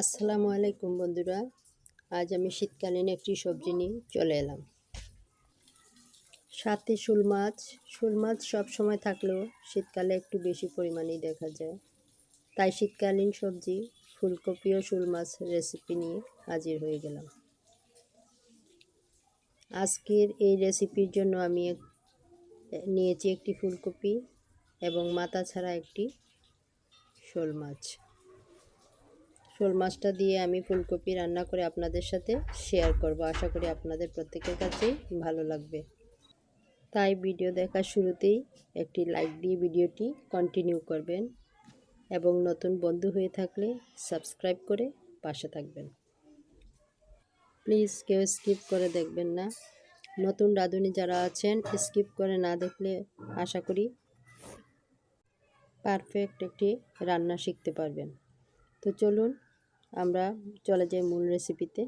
আসসালামু আলাইকুম বন্ধুরা। আজ আমি শীতকালীন একটি সবজি নিয়ে চলে এলাম। সাথে শোল মাছ। শোল মাছ সব সময় থাকলেও শীতকালে একটু বেশি পরিমাণেই দেখা যায়। তাই শীতকালীন সবজি, ফুলকপি ও শোল মাছ রেসিপি নিয়ে হাজির হয়ে গেলাম। আজকের এই রেসিপির জন্য আমি নিয়েছি একটি ফুলকপি এবং মাথা ছাড়া একটি শোল মাছ। শোল মাছটা দিয়ে আমি ফুলকপি রান্না করে আপনাদের সাথে শেয়ার করব। আশা করি আপনাদের প্রত্যেকের কাছেই ভালো লাগবে। তাই ভিডিও দেখার শুরুতেই একটি লাইক দিয়ে ভিডিওটি কন্টিনিউ করবেন এবং নতুন বন্ধু হয়ে থাকলে সাবস্ক্রাইব করে পাশে থাকবেন। প্লিজ কেউ স্কিপ করে দেখবেন না। নতুন রাঁধুনি যারা আছেন স্কিপ করে না দেখলে আশা করি পারফেক্ট একটি রান্না শিখতে পারবেন। তো চলুন আমরা চলে যাই মূল রেসিপিতে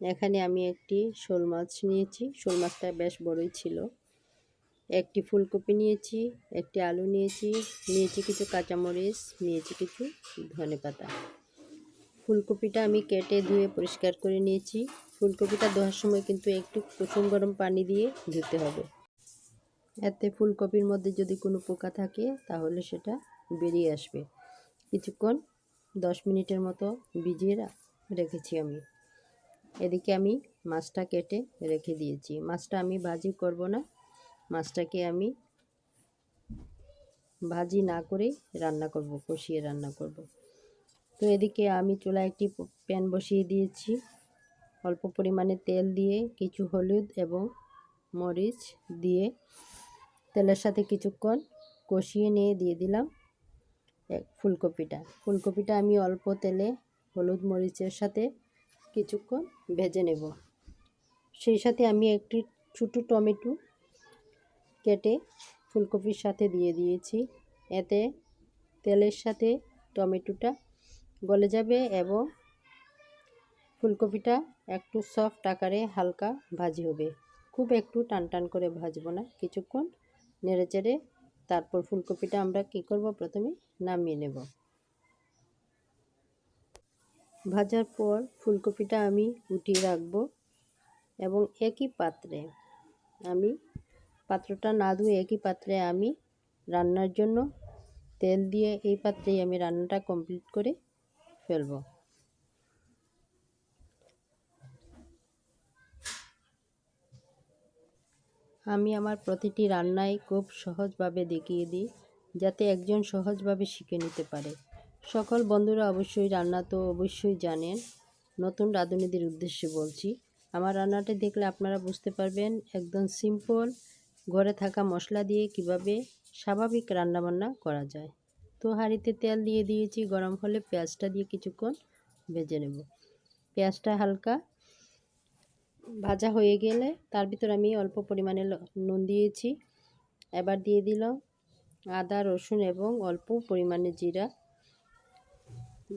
এখানে আমি একটি শোল মাছ নিয়েছি। শোল মাছটা বেশ বড়ই ছিল। একটি ফুলকপি নিয়েছি, একটি আলু নিয়েছি নিয়েছি কিছু কাঁচামরিচ, নিয়েছি কিছু ধনেপাতা ফুলকপিটা আমি কেটে ধুয়ে পরিষ্কার করে নিয়েছি। ফুলকপিটা ধোয়ার সময় কিন্তু একটু কুসুম গরম পানি দিয়ে ধুতে হবে। এতে ফুলকপির মধ্যে যদি কোনো পোকা থাকে, তাহলে সেটা বেরিয়ে আসবে। কিছুক্ষণ দশ মিনিটের মতো ভিজিয়ে রেখেছি আমি। এদিকে আমি মাছটা কেটে রেখে দিয়েছি। মাছটা আমি ভাজি করব না। মাছটাকে আমি ভাজি না করেই রান্না করব, কষিয়ে রান্না করব। তো এদিকে আমি চুলায় একটি প্যান বসিয়ে দিয়েছি। অল্প পরিমাণে তেল দিয়ে কিছু হলুদ এবং মরিচ দিয়ে তেলের সাথে কিছুক্ষণ কষিয়ে নিয়ে দিয়ে দিলাম। ফুলকপিটা। ফুলকপিটা আমি অল্প তেলে হলুদ মরিচের সাথে কিছুক্ষণ ভেজে নেব। সেই সাথে আমি একটি ছোটো টমেটো কেটে ফুলকপির সাথে দিয়ে দিয়েছি। এতে তেলের সাথে টমেটোটা গলে যাবে এবং ফুলকপিটা একটু সফট আকারে হালকা ভাজি হবে। খুব একটু টান টান করে ভাজবো না, কিছুক্ষণ নেড়ে চেড়ে তারপর ফুলকপিটা আমরা কী করব? প্রথমে নামিয়ে নেব। ভাজার পর ফুলকপিটা আমি উঠিয়ে রাখব এবং একই পাত্রে আমি, পাত্রটা না ধুয়ে একই পাত্রে আমি রান্নার জন্য তেল দিয়ে এই পাত্রেই আমি রান্নাটা কমপ্লিট করে ফেলব। আমি আমার প্রতিটি রান্নায় খুব সহজভাবে দেখিয়ে দিই, যাতে একজন সহজভাবে শিখে নিতে পারে। সকল বন্ধুরা অবশ্যই রান্না তো অবশ্যই জানেন। নতুন রাঁধুনিদের উদ্দেশ্যে বলছি, আমার রান্নাটা দেখলে আপনারা বুঝতে পারবেন একদম সিম্পল ঘরে থাকা মশলা দিয়ে কীভাবে স্বাভাবিক রান্নাবান্না করা যায়। তো হাঁড়িতে তেল দিয়ে দিয়েছি, গরম হলে পেঁয়াজটা দিয়ে কিছুক্ষণ ভেজে নেব। পেঁয়াজটা হালকা ভাজা হয়ে গেলে তার ভিতর আমি অল্প পরিমাণে নুন দিয়েছি। এবার দিয়ে দিলাম আদা, রসুন এবং অল্প পরিমাণে জিরা,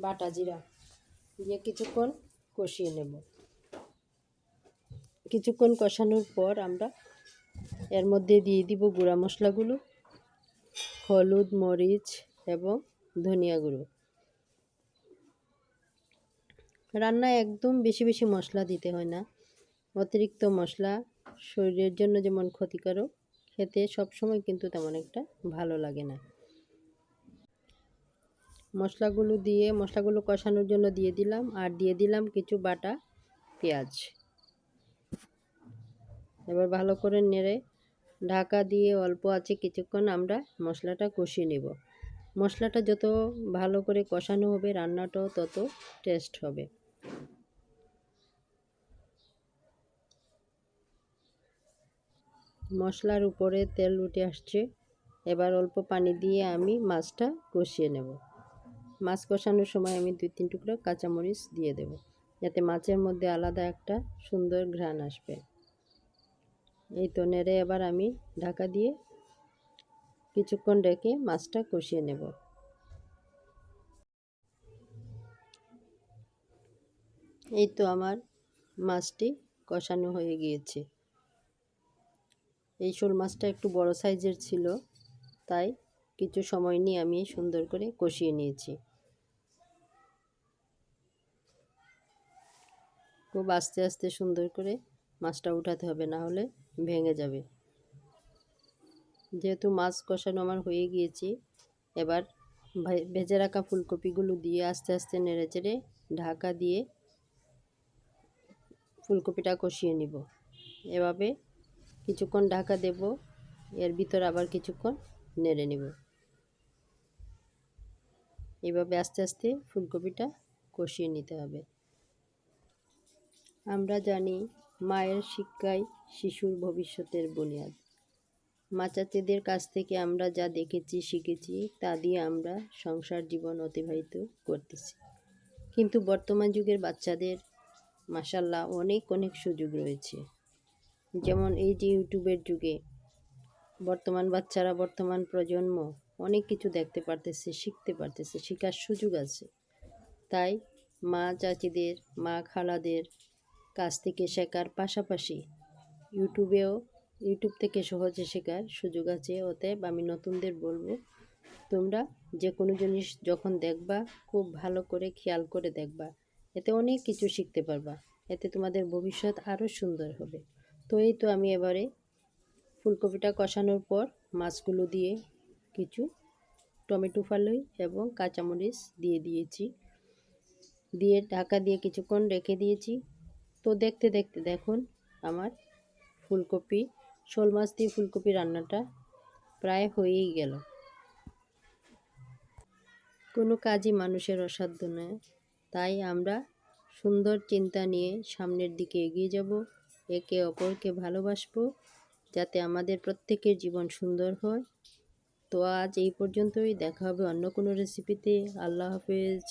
বাটা জিরা দিয়ে কিছুক্ষণ কষিয়ে নেব। কিছুক্ষণ কষানোর পর আমরা এর মধ্যে দিয়ে দিব গুঁড়া মশলাগুলো, হলুদ, মরিচ এবং ধনিয়া গুঁড়ো। রান্নায় একদম বেশি বেশি মশলা দিতে হয় না। অতিরিক্ত মশলা শরীরের জন্য যেমন ক্ষতিকারক, খেতে সবসময় কিন্তু তেমন একটা ভালো লাগে না। মশলাগুলো দিয়ে, মশলাগুলো কষানোর জন্য দিয়ে দিলাম আর দিয়ে দিলাম কিছু বাটা পেঁয়াজ। এবার ভালো করে নেড়ে ঢাকা দিয়ে অল্প আছে কিছুক্ষণ আমরা মশলাটা কষিয়ে নেব। মশলাটা যত ভালো করে কষানো হবে, রান্নাটাও তত টেস্ট হবে। মশলার উপরে তেল উঠে আসছে। এবার অল্প পানি দিয়ে আমি মাছটা কষিয়ে নেব। মাছ কষানোর সময় আমি দুই, তিন টুকরো কাঁচামরিচ দিয়ে দেব। যাতে মাছের মধ্যে আলাদা একটা সুন্দর ঘ্রাণ আসবে। এই তো নেড়ে এবার আমি ঢাকা দিয়ে কিছুক্ষণ রেখে মাছটা কষিয়ে নেব। এই তো আমার মাছটি কষানো হয়ে গিয়েছে। এই শোল মাছটা একটু বড় সাইজের ছিল, তাই কিছু সময় নিয়ে আমি সুন্দর করে কষিয়ে নিয়েছি। খুব আস্তে আস্তে সুন্দর করে মাছটা উঠাতে হবে, না হলে ভেঙে যাবে। যেহেতু মাছ কষানো আমার হয়ে গিয়েছে, এবার ভেজে রাখা ফুলকপিগুলো দিয়ে আস্তে আস্তে নেড়ে চেড়ে ঢাকা দিয়ে ফুলকপিটা কষিয়ে নিব। এভাবে কিছুক্ষণ ঢাকা দেব, এর ভিতর আবার কিছুক্ষণ নেড়ে নিব। এভাবে আস্তে আস্তে ফুলকপিটা কষিয়ে নিতে হবে। আমরা জানি মায়ের শিক্ষাই শিশুর ভবিষ্যতের বুনিয়াদ। মা চাচিদের কাছ থেকে আমরা যা দেখেছি, শিখেছি, তা দিয়ে আমরা সংসার জীবন অতিবাহিত করতেছি। কিন্তু বর্তমান যুগের বাচ্চাদের মাসাল্লাহ অনেক অনেক সুযোগ রয়েছে। যেমন এই যে ইউটিউবের যুগে, বর্তমান বাচ্চারা, বর্তমান প্রজন্ম অনেক কিছু দেখতে পারতেছে, শিখতে পারতেছে, শেখার সুযোগ আছে। তাই মা চাচিদের, মা খালাদের কাছ থেকে শেখার পাশাপাশি ইউটিউবেও, ইউটিউব থেকে সহজে শেখার সুযোগ আছে। অতএব আমি নতুনদের বলব, তোমরা যে কোনো জিনিস যখন দেখবা, খুব ভালো করে খেয়াল করে দেখবা। এতে অনেক কিছু শিখতে পারবা। এতে তোমাদের ভবিষ্যৎ আরও সুন্দর হবে। তো এই তো আমি এবারে ফুলকপিটা কষানোর পর মাছগুলো দিয়ে কিছু টমেটো ফালুই এবং কাঁচামরিচ দিয়ে দিয়েছি। দিয়ে ঢাকা দিয়ে কিছুক্ষণ রেখে দিয়েছি। তো দেখতে দেখতে দেখুন আমার ফুলকপি, শোল মাছ দিয়ে ফুলকপি রান্নাটা প্রায় হয়েই গেল। কোনো কাজই মানুষের অসাধ্য নয়। তাই আমরা সুন্দর চিন্তা নিয়ে সামনের দিকে এগিয়ে যাব। একে অপরকে ভালোবাসব, যাতে আমাদের প্রত্যেকের জীবন সুন্দর হয়। তো আজ এই পর্যন্তই। দেখা হবে অন্য কোনো রেসিপিতে আল্লাহ হাফেজ।